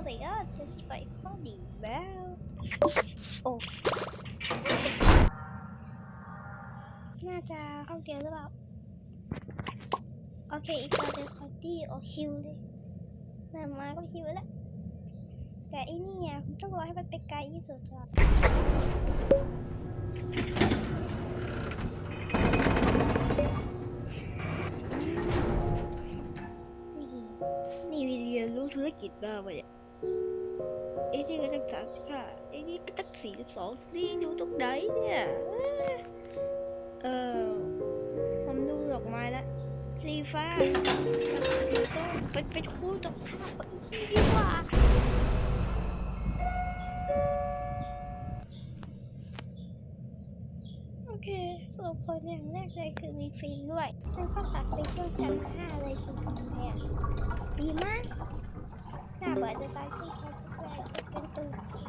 Oh my god, this is quite funny. Well, oh. น่าจะเข้าเกียร์หรือเปล่า โอเค อีกตัวหนึงคอดี้โอคิวเลยเริ่มมาก็คิวแล้ว แต่อีนี่อะผมต้องรอให้มันไปไกลที่สุดก่อนนี่นี่เรียนรู้ธุรกิจบ้างวะเนี่ย ไอ้นี่ก็ตั้งสามสิบห้าไอ้นี่ก็ตั้งสี่สิบสองนี่อยู่ตรงไหนเนี่ย เออผมดูดอกไม้แล้วสีฟ้าสีส้มเป็นเป็นคู่ตรงข้ามกับอีนี่ดีกว่าโอเคสรุปคนอย่างแรกเลยคือมีฟรีด้วยแล้วก็ตัดไปเที่ยวชั้นห้าเลยจริงๆเลยอะดีมาก น่าเ